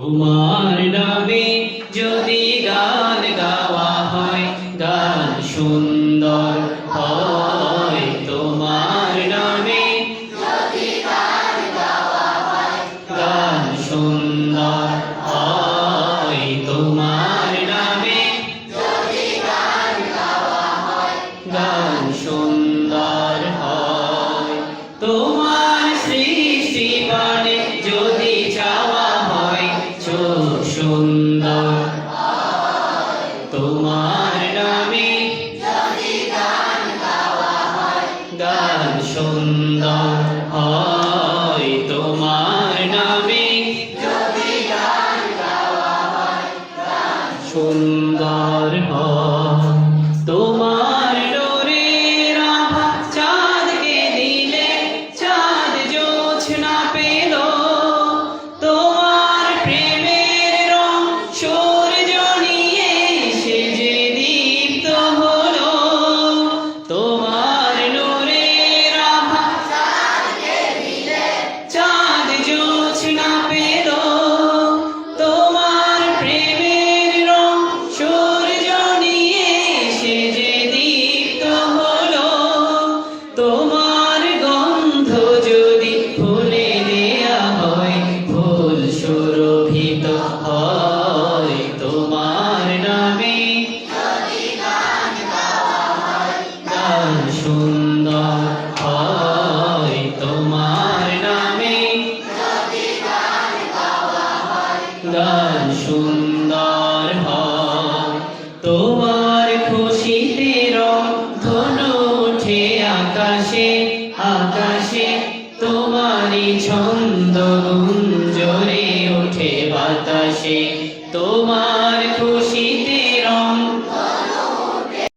তোমার নামে যদি গান গাওয়া হয়, গান সুন্দর হয়। তোমার নামে গান সুন্দর হয়। তোমার নামে গান সুন্দর হয়। তোমার সৃষ্টি পানে সুন্দর তোমার নামে গান সুন্দর হয়। তোমার নামে সুন্দর হয়। হয় তোমার নামে। গান সুন্দর হয় তোমার নামে। গান সুন্দর হয় তোমার খুশিতে ধনু ওঠে আকাশে। আকাশে তোমারই ছন্দ عليكم